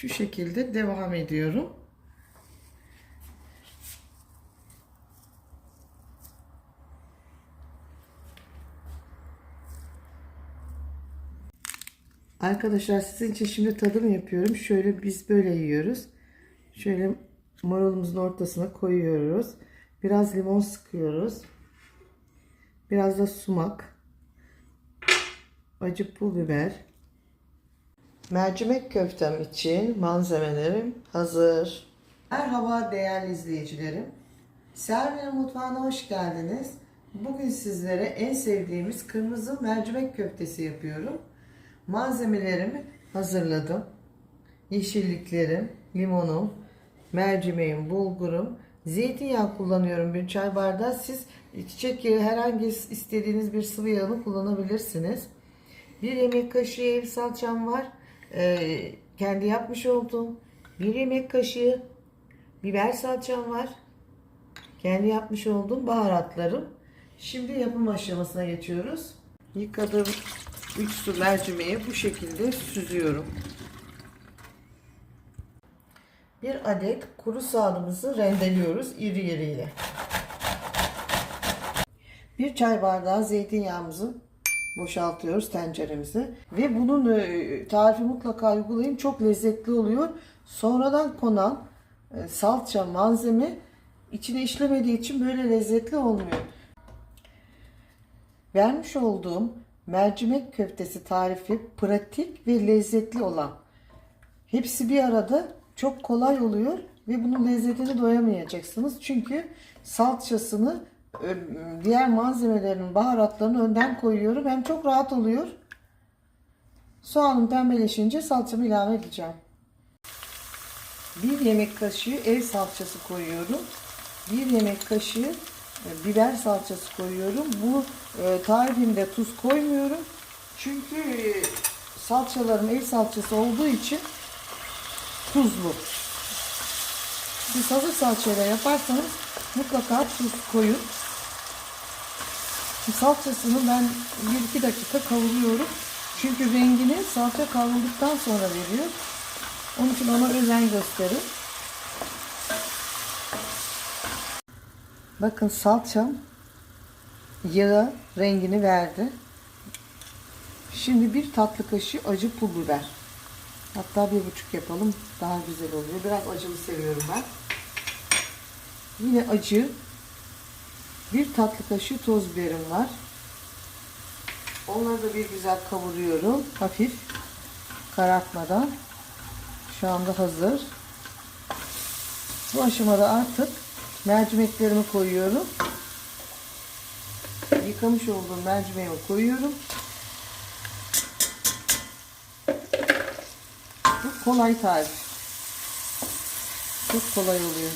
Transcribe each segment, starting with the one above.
Şu şekilde devam ediyorum. Arkadaşlar sizin için şimdi tadım yapıyorum. Şöyle biz böyle yiyoruz. Şöyle marulumuzun ortasına koyuyoruz. Biraz limon sıkıyoruz. Biraz da sumak. Acı pul biber. Mercimek köftem için malzemelerim hazır. Merhaba değerli izleyicilerim. Servine mutfağına hoş geldiniz. Bugün sizlere en sevdiğimiz kırmızı mercimek köftesi yapıyorum. Malzemelerimi hazırladım. Yeşilliklerim, limonum, mercimeğim, bulgurum, zeytinyağı kullanıyorum bir çay bardağı. Siz çiçek yağı herhangi istediğiniz bir sıvı yağını kullanabilirsiniz. Bir yemek kaşığı ev salçam var. Ee, kendi yapmış olduğum. Bir yemek kaşığı biber salçam var. Kendi yapmış olduğum baharatlarım. Şimdi yapım aşamasına geçiyoruz. Yıkadığım 3 su mercimeği bu şekilde süzüyorum. Bir adet kuru soğanımızı rendeliyoruz iri iriyle. Bir çay bardağı zeytinyağımızı boşaltıyoruz tenceremize. Ve bunun e, tarifi mutlaka uygulayın. Çok lezzetli oluyor. Sonradan konan e, salça malzeme içine işlemediği için böyle lezzetli olmuyor. Vermiş olduğum mercimek köftesi tarifi pratik ve lezzetli olan. Hepsi bir arada çok kolay oluyor ve bunun lezzetini doyamayacaksınız. Çünkü salçasını diğer malzemelerin baharatlarını önden koyuyorum. Hem çok rahat oluyor. Soğanım pembeleşince salçamı ilave edeceğim. Bir yemek kaşığı ev salçası koyuyorum. Bir yemek kaşığı e, biber salçası koyuyorum. Bu e, tarifimde tuz koymuyorum. Çünkü e, salçalarım ev salçası olduğu için tuzlu. Siz hazır salçayla yaparsanız mutlaka tuz koyun. Salçasını ben 1-2 dakika kavuruyorum. Çünkü rengini salça kavrulduktan sonra veriyor. Onun için ona özen gösterin. Bakın salçam yağı rengini verdi. Şimdi bir tatlı kaşığı acı pul biber. Hatta bir buçuk yapalım. Daha güzel oluyor. Biraz acılı seviyorum ben. Yine acı. Bir tatlı kaşığı toz biberim var. Onları da bir güzel kavuruyorum. Hafif karartmadan. Şu anda hazır. Bu aşamada artık mercimeklerimi koyuyorum. Yıkamış olduğum mercimeğimi koyuyorum. Bu kolay tarif. Çok kolay oluyor.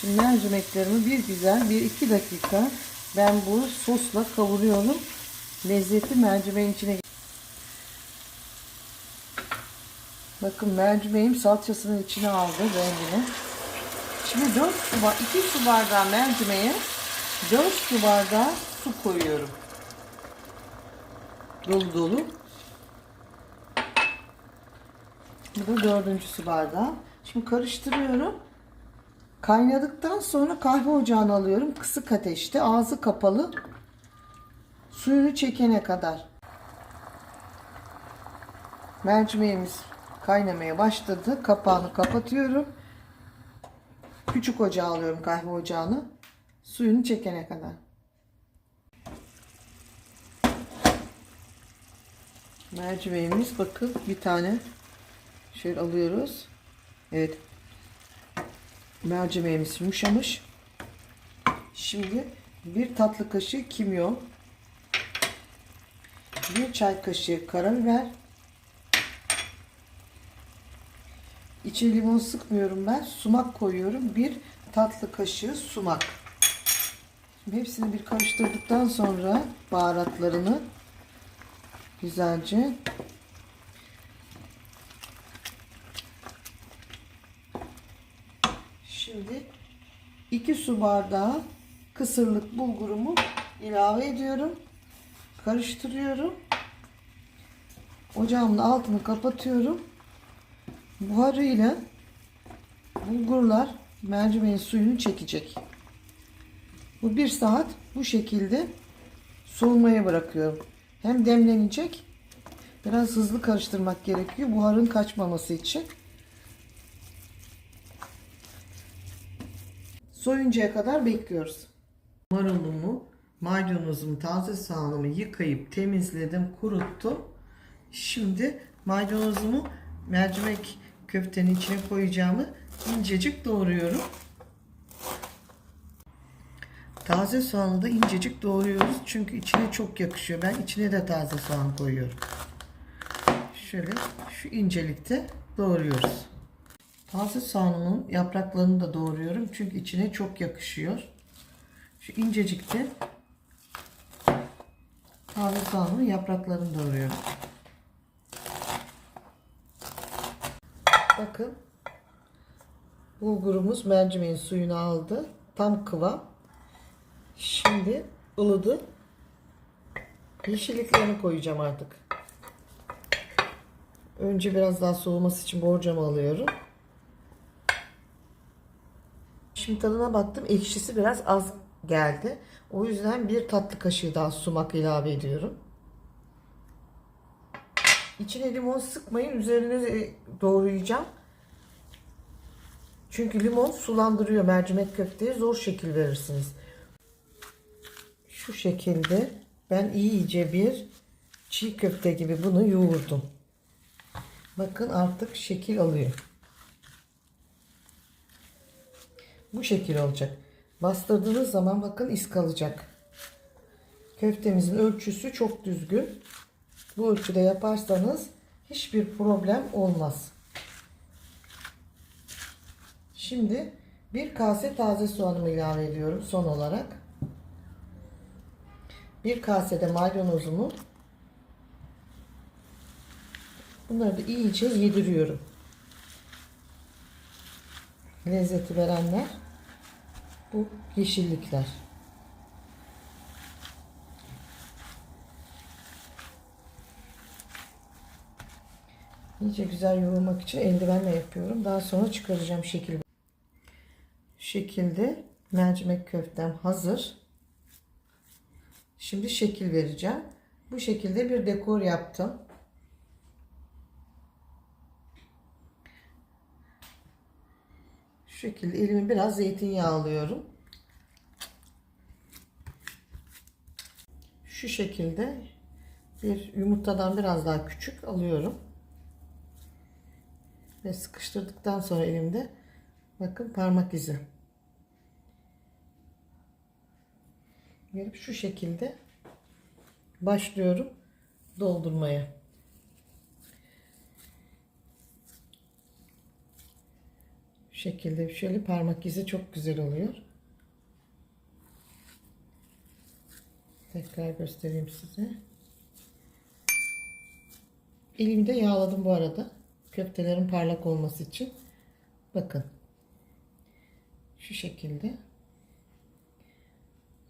Şimdi mercimeklerimi bir güzel bir iki dakika ben bu sosla kavuruyorum. Lezzeti mercimeğin içine Bakın mercimeğim salçasının içine aldı rengini. Şimdi 4 su, 2 su bardağı mercimeğe 4 su bardağı su koyuyorum. Dolu dolu. Bu da dördüncü su bardağı. Şimdi karıştırıyorum. Kaynadıktan sonra kahve ocağına alıyorum. Kısık ateşte ağzı kapalı. Suyunu çekene kadar. Mercimeğimiz kaynamaya başladı. Kapağını kapatıyorum. Küçük ocağa alıyorum kahve ocağını. Suyunu çekene kadar. Mercimeğimiz bakın bir tane şöyle alıyoruz. Evet. Mercimeğimiz yumuşamış. Şimdi bir tatlı kaşığı kimyon. Bir çay kaşığı karabiber. İçine limon sıkmıyorum ben. Sumak koyuyorum. Bir tatlı kaşığı sumak. Şimdi hepsini bir karıştırdıktan sonra baharatlarını güzelce Şimdi 2 su bardağı kısırlık bulgurumu ilave ediyorum. Karıştırıyorum. Ocağımın altını kapatıyorum. buharıyla bulgurlar mercimeğin suyunu çekecek. Bu bir saat bu şekilde soğumaya bırakıyorum. Hem demlenecek biraz hızlı karıştırmak gerekiyor buharın kaçmaması için. Soyuncaya kadar bekliyoruz. Marulumu, maydanozumu, taze soğanımı yıkayıp temizledim, kuruttum. Şimdi maydanozumu mercimek köftenin içine koyacağımı incecik doğruyorum. Taze soğanı da incecik doğruyoruz çünkü içine çok yakışıyor. Ben içine de taze soğan koyuyorum. Şöyle şu incelikte doğruyoruz. Taze soğanımın yapraklarını da doğruyorum çünkü içine çok yakışıyor. Şu incecikte taze soğanın yapraklarını doğruyorum. Bakın bulgurumuz mercimeğin suyunu aldı. Tam kıvam. Şimdi ılıdı. Yeşilliklerini koyacağım artık. Önce biraz daha soğuması için borcamı alıyorum. Şimdi tadına baktım. Ekşisi biraz az geldi. O yüzden bir tatlı kaşığı daha sumak ilave ediyorum. İçine limon sıkmayın. Üzerine doğrayacağım. Çünkü limon sulandırıyor mercimek köfteye. Zor şekil verirsiniz. Şu şekilde ben iyice bir çiğ köfte gibi bunu yoğurdum. Bakın artık şekil alıyor. Bu şekil olacak. Bastırdığınız zaman bakın iz kalacak. Köftemizin ölçüsü çok düzgün. Bu ölçüde yaparsanız hiçbir problem olmaz. Şimdi bir kase taze soğanımı ilave ediyorum son olarak. Bir kasede maydanozumu. Bunları da iyice yediriyorum. Lezzeti verenler bu yeşillikler. İyice güzel yoğurmak için eldivenle yapıyorum. Daha sonra çıkaracağım şekil. Şekilde mercimek köftem hazır. Şimdi şekil vereceğim. Bu şekilde bir dekor yaptım. Şu şekilde elimi biraz zeytinyağı alıyorum. Şu şekilde bir yumurtadan biraz daha küçük alıyorum. Ve sıkıştırdıktan sonra elimde bakın parmak izi. Gelip şu şekilde başlıyorum doldurmaya. Şekilde şöyle parmak izi çok güzel oluyor. Tekrar göstereyim size. Elimi de yağladım bu arada. Köftelerin parlak olması için. Bakın. Şu şekilde.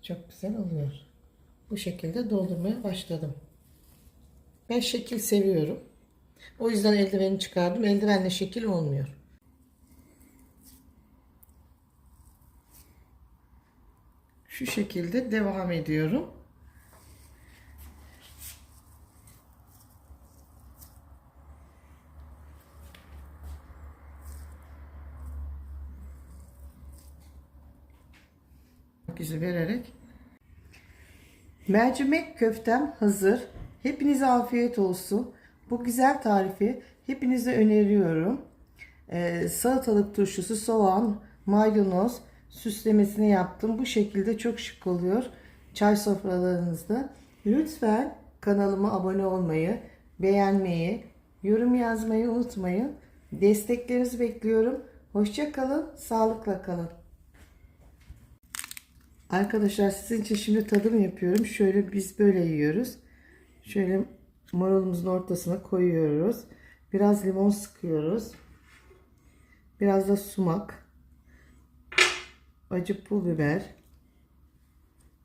Çok güzel oluyor. Bu şekilde doldurmaya başladım. Ben şekil seviyorum. O yüzden eldiveni çıkardım. Eldivenle şekil olmuyor. Şu şekilde devam ediyorum. izi vererek mercimek köftem hazır. Hepinize afiyet olsun. Bu güzel tarifi hepinize öneriyorum. Ee, salatalık turşusu, soğan, maydanoz süslemesini yaptım. Bu şekilde çok şık oluyor. Çay sofralarınızda. Lütfen kanalıma abone olmayı, beğenmeyi, yorum yazmayı unutmayın. Desteklerinizi bekliyorum. Hoşça kalın, sağlıkla kalın. Arkadaşlar sizin için şimdi tadım yapıyorum. Şöyle biz böyle yiyoruz. Şöyle marulumuzun ortasına koyuyoruz. Biraz limon sıkıyoruz. Biraz da sumak acı pul biber,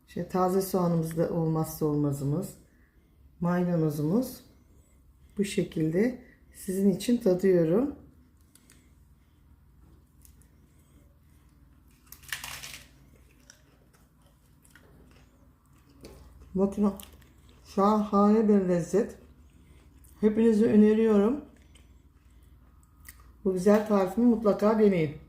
işte taze soğanımız da olmazsa olmazımız, maydanozumuz bu şekilde sizin için tadıyorum. Bakın şahane bir lezzet. Hepinize öneriyorum. Bu güzel tarifimi mutlaka deneyin.